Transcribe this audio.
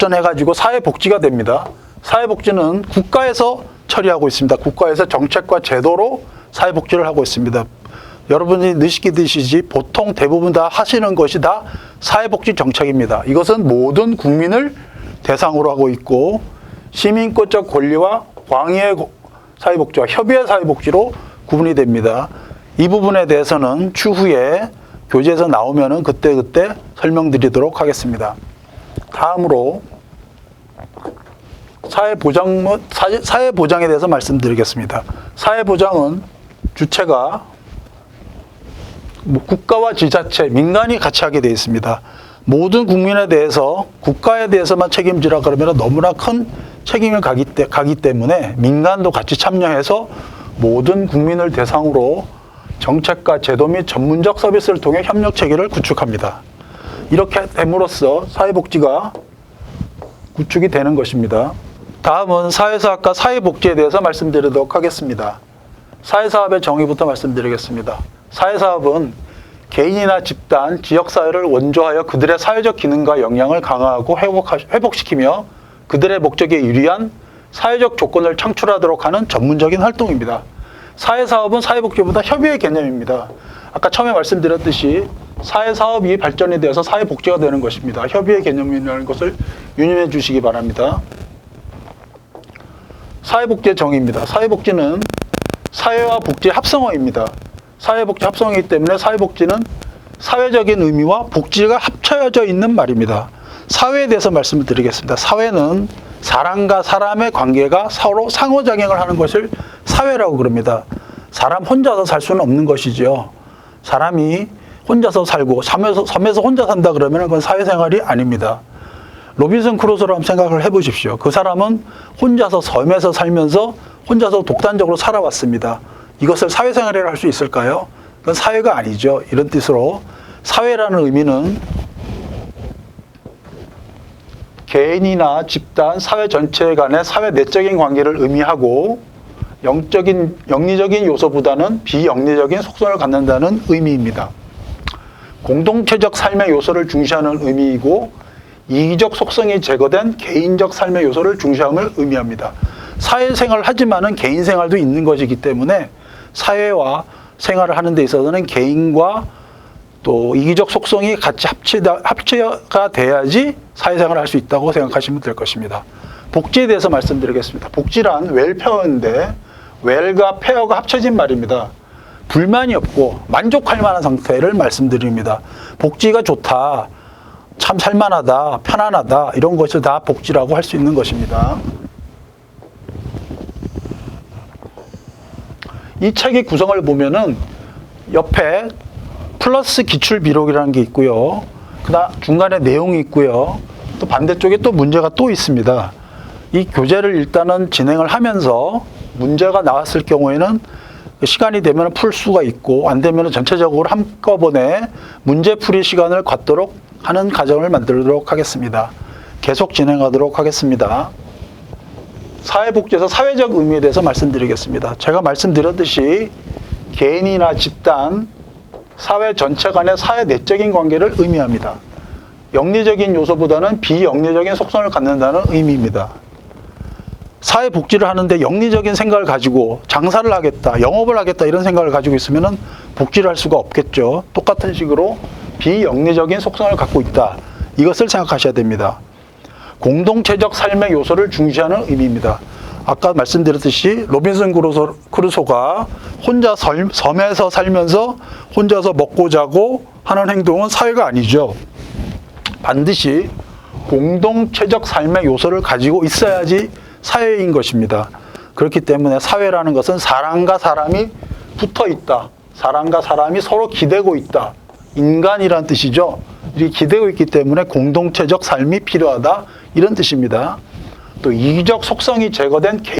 발전해가지고 사회복지가 됩니다. 사회복지는 국가에서 처리하고 있습니다. 국가에서 정책과 제도로 사회복지를 하고 있습니다. 여러분이 느끼듯이 보통 대부분 다 하시는 것이 다 사회복지 정책입니다. 이것은 모든 국민을 대상으로 하고 있고 시민권적 권리와 광의의 고- 사회복지와 협의의 사회복지로 구분이 됩니다. 이 부분에 대해서는 추후에 교재에서 나오면은 그때그때 설명드리도록 하겠습니다. 다음으로 사회보장, 뭐, 사- 사회보장에 대해서 말씀드리겠습니다. 사회보장은 주체가 뭐 국가와 지자체, 민간이 같이 하게 되어 있습니다. 모든 국민에 대해서 국가에 대해서만 책임지라 그러면 너무나 큰 책임을 가기, 때, 가기 때문에 민간도 같이 참여해서 모든 국민을 대상으로 정책과 제도 및 전문적 서비스를 통해 협력 체계를 구축합니다. 이렇게 됨으로써 사회복지가 구축이 되는 것입니다. 다음은 사회사학과 사회복지에 대해서 말씀드리도록 하겠습니다. 사회사업의 정의부터 말씀드리겠습니다. 사회사업은 개인이나 집단, 지역사회를 원조하여 그들의 사회적 기능과 역량을 강화하고 회복시키며 그들의 목적에 유리한 사회적 조건을 창출하도록 하는 전문적인 활동입니다. 사회사업은 사회복지보다 협의의 개념입니다. 아까 처음에 말씀드렸듯이 사회사업이 발전이 되어서 사회복지가 되는 것입니다. 협의의 개념이라는 것을 유념해 주시기 바랍니다. 사회복지의 정의입니다. 사회복지는 사회와 복지의 합성어입니다. 사회복지 합성이기 때문에 사회복지는 사회적인 의미와 복지가 합쳐져 있는 말입니다. 사회에 대해서 말씀을 드리겠습니다. 사회는 사람과 사람의 관계가 서로 상호작용을 하는 것을 사회라고 그럽니다. 사람 혼자서 살 수는 없는 것이지요. 사람이 혼자서 살고 섬에서, 섬에서 혼자 산다 그러면 그건 사회생활이 아닙니다. 로빈슨 크루소로 한번 생각을 해보십시오. 그 사람은 혼자서 섬에서 살면서 혼자서 독단적으로 살아왔습니다. 이것을 사회생활이라 할 수 있을까요? 그건 사회가 아니죠. 이런 뜻으로 사회라는 의미는 개인이나 집단, 사회 전체 간의 사회 내적인 관계를 의미하고 영적인 영리적인 요소보다는 비영리적인 속성을 갖는다는 의미입니다. 공동체적 삶의 요소를 중시하는 의미이고 이기적 속성이 제거된 개인적 삶의 요소를 중시함을 의미합니다. 사회생활을 하지만은 개인 생활도 있는 것이기 때문에 사회와 생활을 하는 데 있어서는 개인과 또 이기적 속성이 같이 합치다, 합체가 돼야지 사회생활을 할 수 있다고 생각하시면 될 것입니다. 복지에 대해서 말씀드리겠습니다. 복지란 웰페어인데 웰과 페어가 합쳐진 말입니다. 불만이 없고 만족할 만한 상태를 말씀드립니다. 복지가 좋다, 참 살만하다, 편안하다 이런 것을 다 복지라고 할 수 있는 것입니다. 이 책의 구성을 보면은 옆에 플러스 기출 비록이라는 게 있고요. 그다음 중간에 내용이 있고요. 또 반대쪽에 또 문제가 또 있습니다. 이 교재를 일단은 진행을 하면서 문제가 나왔을 경우에는 시간이 되면 풀 수가 있고 안 되면 전체적으로 한꺼번에 문제 풀이 시간을 갖도록 하는 과정을 만들도록 하겠습니다. 계속 진행하도록 하겠습니다. 사회복지에서 사회적 의미에 대해서 말씀드리겠습니다. 제가 말씀드렸듯이 개인이나 집단, 사회 전체 간의 사회 내적인 관계를 의미합니다. 영리적인 요소보다는 비영리적인 속성을 갖는다는 의미입니다. 사회복지를 하는데 영리적인 생각을 가지고 장사를 하겠다, 영업을 하겠다 이런 생각을 가지고 있으면 복지를 할 수가 없겠죠. 똑같은 식으로 비영리적인 속성을 갖고 있다. 이것을 생각하셔야 됩니다. 공동체적 삶의 요소를 중시하는 의미입니다. 아까 말씀드렸듯이 로빈슨 크루소, 크루소가 혼자 설- 섬에서 살면서 혼자서 먹고 자고 하는 행동은 사회가 아니죠. 반드시 공동체적 삶의 요소를 가지고 있어야지 사회인 것입니다. 그렇기 때문에 사회라는 것은 사람과 사람이 붙어 있다. 사람과 사람이 서로 기대고 있다. 인간이란 뜻이죠. 이렇게 기대고 있기 때문에 공동체적 삶이 필요하다. 이런 뜻입니다. 또 이기적 속성이 제거된